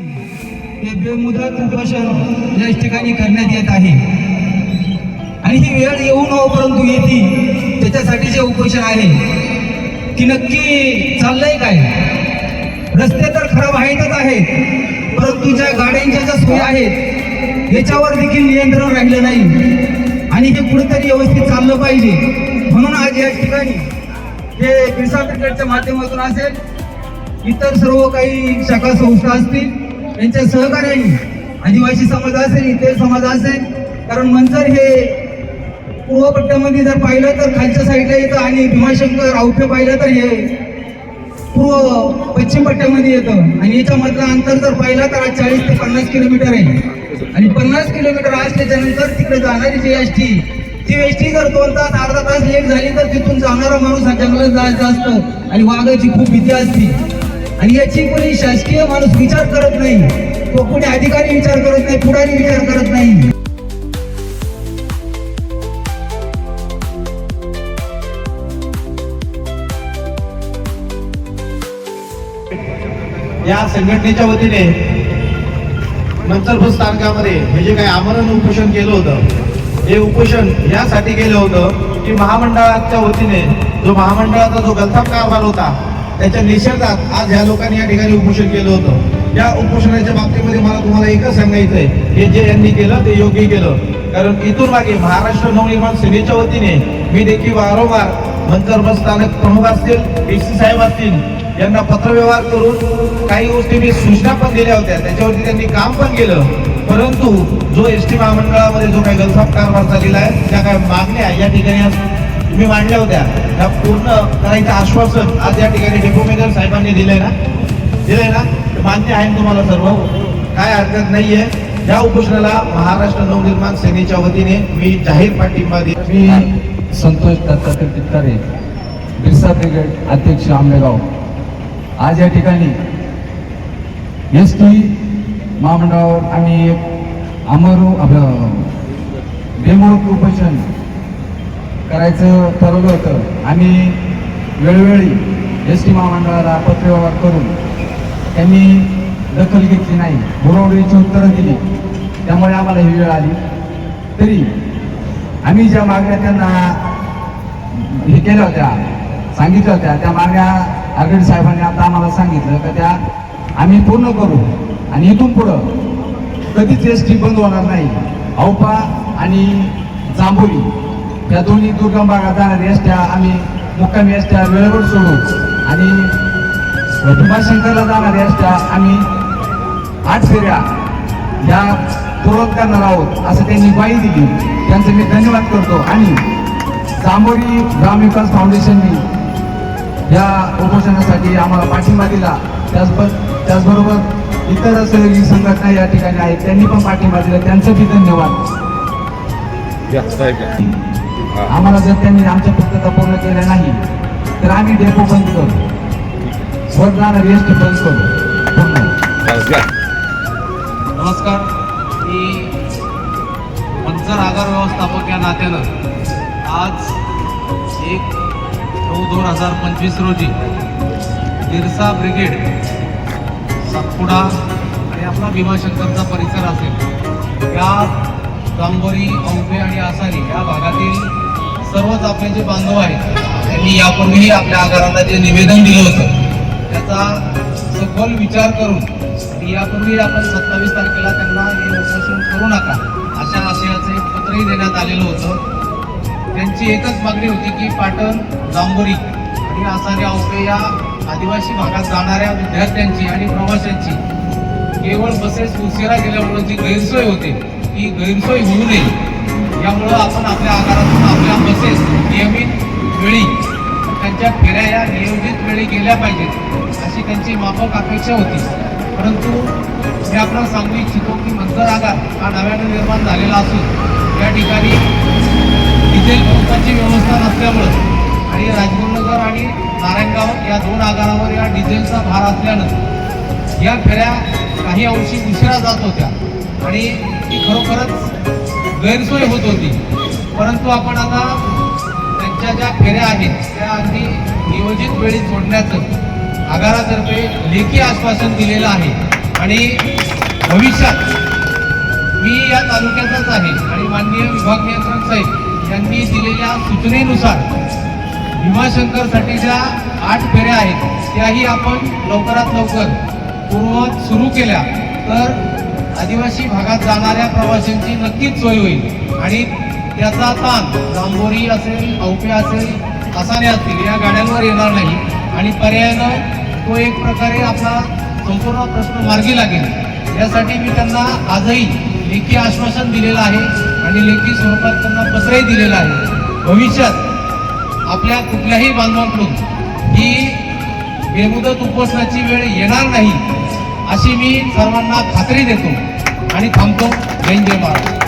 हे बेमुदत उपोषण या ठिकाणी करण्यात येत आहे. आणि ही वेळ येऊ नको परंतु येते. त्याच्यासाठी जे उपोषण आहे की नक्की चाललंय काय? रस्ते तर खराब आहेतच आहेत परंतु ज्या गाड्यांच्या ज्या सोयी आहेत याच्यावर देखील नियंत्रण राहिलं नाही. आणि हे कुठेतरी व्यवस्थित चाललं पाहिजे. म्हणून आज या ठिकाणी हे क्रिसा क्रिकेटच्या माध्यमातून असेल इतर सर्व काही शाखा संस्था असतील त्यांच्या सहकार्याने आदिवासी समाज असेल इतर समाज असेल कारण मंजर हे पूर्वपट्ट्यामध्ये जर पाहिलं तर खालच्या साईडला येतं आणि भीमाशंकर औफे पाहिलं तर हे पूर्व पश्चिम पट्ट्यामध्ये येतं. आणि याच्यामधलं अंतर जर पाहिलं तर आज चाळीस ते पन्नास किलोमीटर आहे. आणि पन्नास किलोमीटर असल्याच्या नंतर तिकडे जाणारी जी एस टी ती एस टी जर दोन तास अर्धा तास लेट झाली तर तिथून जाणारा माणूस हा जंगलात जायचा असतं. आणि वाघाची खूप भीती असते. आणि याची कोणी शासकीय माणूस विचार करत नाही तो कोणी अधिकारी विचार करत नाही पुढारी विचार करत नाही. या संघटनेच्या वतीने नंतर स्थानकामध्ये हे जे काही आमरण उपोषण केलं होतं हे उपोषण यासाठी केलं होतं की महामंडळाच्या वतीने जो महामंडळाचा जो गलथाप कारभार होता त्याच्या निषेधात आज ह्या लोकांनी या ठिकाणी उपोषण केलं होतं. या उपोषणाच्या बाबतीमध्ये मला तुम्हाला एकच सांगायचं आहे हे जे यांनी केलं ते योग्य केलं. कारण इथून मागे महाराष्ट्र नवनिर्माण सेनेच्या वतीने मी देखील वारंवार मंतर बस स्थानक प्रमुख असतील एस सी साहेब असतील यांना पत्रव्यवहार करून काही गोष्टी मी सूचना पण दिल्या होत्या. त्याच्यावरती त्यांनी काम पण केलं. परंतु जो एस टी महामंडळामध्ये जो काही गलथाप कारभार झालेला आहे त्या काही मागण्या या ठिकाणी आज तुम्ही मांडल्या होत्या. त्या पूर्ण करायचं आश्वासन आज या ठिकाणी डेपो मेजर साहेबांनी दिलंय ना? दिलंय ना? मान्य आहे तुम्हाला सर्व? काय हरकत नाहीये. या उपोषणाला महाराष्ट्र नवनिर्माण सेनेच्या वतीने मी जाहीर पाठिंबा देईन मी संतोष दत्तात्रय तितकारे बिरसा ब्रिगेड अध्यक्ष आंबेगाव. आज या ठिकाणी एस टी महामंडळावर आम्ही एक अमरू आपलं बेमुळूक उपोषण करायचं ठरवलं होतं. आम्ही वेळोवेळी एस टी महामंडळाला पत्रव्यवहार करून त्यांनी दखल घेतली नाही. बुरवडीची उत्तरं दिली. त्यामुळे आम्हाला ही वेळ आली. तरी आम्ही ज्या मागण्या त्यांना हे केल्या होत्या सांगितल्या होत्या त्या मागण्या आगड साहेबांनी आता आम्हाला सांगितलं का त्या आम्ही पूर्ण करू. आणि इथून पुढं कधीच एस टी बंद होणार नाही. औपा आणि जांभोली या दोन्ही दुर्गम भागात जाणाऱ्या एसट्या आम्ही मुक्कामी एसट्या वेळेवर सोडू आणि भीमाशंकरला जाणाऱ्या एसट्या आम्ही आठ फेऱ्या या पुरवत करणार आहोत असं त्यांनी ग्वाही दिली. त्यांचं मी धन्यवाद करतो. आणि जांभोरी ग्रामविकास फाउंडेशननी या उपोषणासाठी आम्हाला पाठिंबा दिला. त्याचब त्याचबरोबर इतर सहयोगी संघटना या ठिकाणी आहेत त्यांनी पण पाठिंबा दिला. त्यांचं बी धन्यवाद. आम्हाला जर त्यांनी आमच्या पूर्तता पूर्ण केल्या नाही तर आम्ही डेपो बंद करू. वर जाणार एस टी बंद करू नमस्कार. मी मंचर आगार व्यवस्थापक या नात्यानं आज एक नऊ दोन हजार पंचवीस रोजी बिरसा ब्रिगेड सातपुडा आणि आपला भीमाशंकरचा परिसर असेल. या जांभोरी औंबे आणि आसारी या भागातील सर्वच आपले जे बांधव आहेत त्यांनी यापूर्वीही आपल्या आगारांना जे निवेदन दिलं होतं त्याचा सखोल विचार करून यापूर्वी आपण सत्तावीस तारखेला त्यांना हे उपोषण करू नका अशा आशयाचं एक पत्रही देण्यात आलेलं होतं. त्यांची एकच मागणी होती की पाटण जांभोरी आणि आसारे औपे या आदिवासी भागात जाणाऱ्या विद्यार्थ्यांची आणि प्रवाशांची केवळ बसेस उशिरा गेल्यामुळे जी गैरसोय होते ती गैरसोय होऊ नये. त्यामुळं आपण आपल्या आकारातून आपल्या बसेस नियमित वेळी त्यांच्या फेऱ्या या नियोजित वेळी गेल्या पाहिजेत अशी त्यांची माफक अपेक्षा होती. परंतु मी आपण सांगू इच्छितो की मंतर आगार हा नव्यानं निर्माण झालेला असून या ठिकाणी डिझेल पंपाची व्यवस्था नसल्यामुळं आणि राजगुरुनगर आणि नारायणगाव या दोन आगारावर या डिझेलचा भार असल्यानं या फेऱ्या काही अंशी उशिरा जात होत्या. आणि ती खरोखरच गैरसोय होत होती. परंतु आपण आता त्यांच्या ज्या फेऱ्या आहेत त्या अगदी नियोजित वेळी सोडण्याचं आगारातर्फे लेखी आश्वासन दिलेलं आहे. आणि भविष्यात मी या तालुक्याचाच आहे आणि माननीय विभाग नियंत्रण साहेब यांनी दिलेल्या सूचनेनुसार भीमाशंकरसाठी ज्या आठ फेऱ्या आहेत त्याही आपण लवकरात लवकर पूर्ववत सुरू केल्या. तर आदिवासी भागात जाणाऱ्या प्रवाशांची नक्कीच सोय होईल. आणि त्याचा ताण जांभोरी असेल औपे असेल असाने असतील या गाड्यांवर येणार नाही. आणि पर्यायानं तो एक प्रकारे आपला संपूर्ण प्रश्न मार्गी लागेल. यासाठी मी त्यांना आजही लेखी आश्वासन दिलेलं आहे आणि लेखी स्वरूपात त्यांना पत्रही दिलेलं आहे. भविष्यात आपल्या कुठल्याही बांधवांकडून ही बेमुदत उपोषणाची वेळ येणार नाही. अशी मी सर्वांना खात्री देतो आणि थांबतो. जय जय महाराज